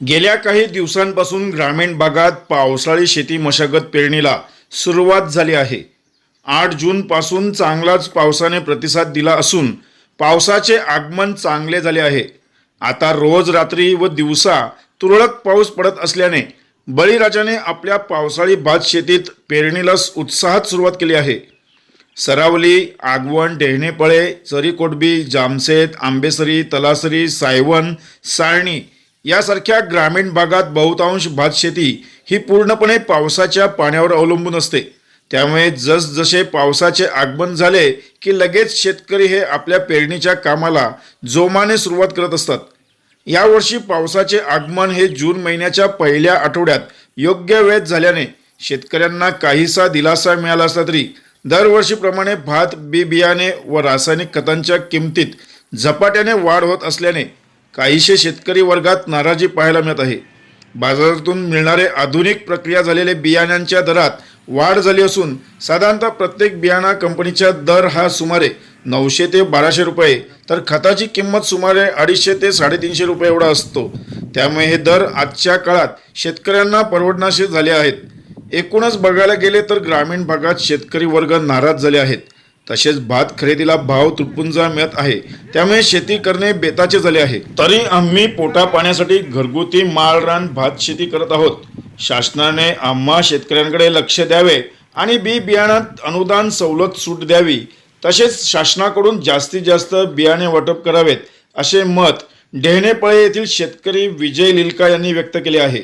गेल्या काही दिवसांपासून ग्रामीण भागात पावसाळी शेती मशागत पेरणीला सुरुवात झाली आहे. आठ जूनपासून चांगलाच पावसाने प्रतिसाद दिला असून पावसाचे आगमन चांगले झाले आहे. आता रोज रात्री व दिवसा तुरळक पाऊस पडत असल्याने बळीराजाने आपल्या पावसाळी भात शेतीत पेरणीला उत्साहात सुरुवात केली आहे. सरावली आगवण डेहणेपळे चरीकोटबी जामसेत आंबेसरी तलासरी सायवन साळणी यासारख्या ग्रामीण भागात बहुतांश भातशेती ही पूर्णपणे पावसाच्या पाण्यावर अवलंबून असते. त्यामुळे जसजसे पावसाचे आगमन झाले की लगेच शेतकरी हे आपल्या पेरणीच्या कामाला जोमाने सुरुवात करत असतात. यावर्षी पावसाचे आगमन हे जून महिन्याच्या पहिल्या आठवड्यात योग्य वेळेत झाल्याने शेतकऱ्यांना काहीसा दिलासा मिळाला असला तरी दरवर्षीप्रमाणे भात बी बियाणे व रासायनिक खतांच्या किमतीत झपाट्याने वाढ होत असल्याने काहीशे शेतकरी वर्गात नाराजी पाहायला मिळत आहे. बाजारातून मिळणारे आधुनिक प्रक्रिया झालेले बियाण्यांच्या दरात वाढ झाली असून साधारणतः प्रत्येक बियाणा कंपनीचा दर हा सुमारे नऊशे ते बाराशे रुपये. तर खताची किंमत सुमारे अडीचशे ते साडेतीनशे रुपये एवढा असतो. त्यामुळे हे दर आजच्या काळात शेतकऱ्यांना परवडनाशे झाले आहेत. एकूणच बघायला गेले तर ग्रामीण भागात शेतकरी वर्ग नाराज झाले आहेत. तसेच भात खरेदीला भाव तुटपुंजा मिळत आहे. त्यामुळे शेती करणे बेताचे झाले आहे. तरी आम्ही पोटा पाण्यासाठी घरगुती माळरान भात शेती करत आहोत. शासनाने आम्हा शेतकऱ्यांकडे लक्ष द्यावे आणि बी बियाणात अनुदान सवलत सूट द्यावी. तसेच शासनाकडून जास्तीत जास्त बियाणे वाटप करावेत असे मत डेहणेपळे येथील शेतकरी विजय लिलका यांनी व्यक्त केले आहे.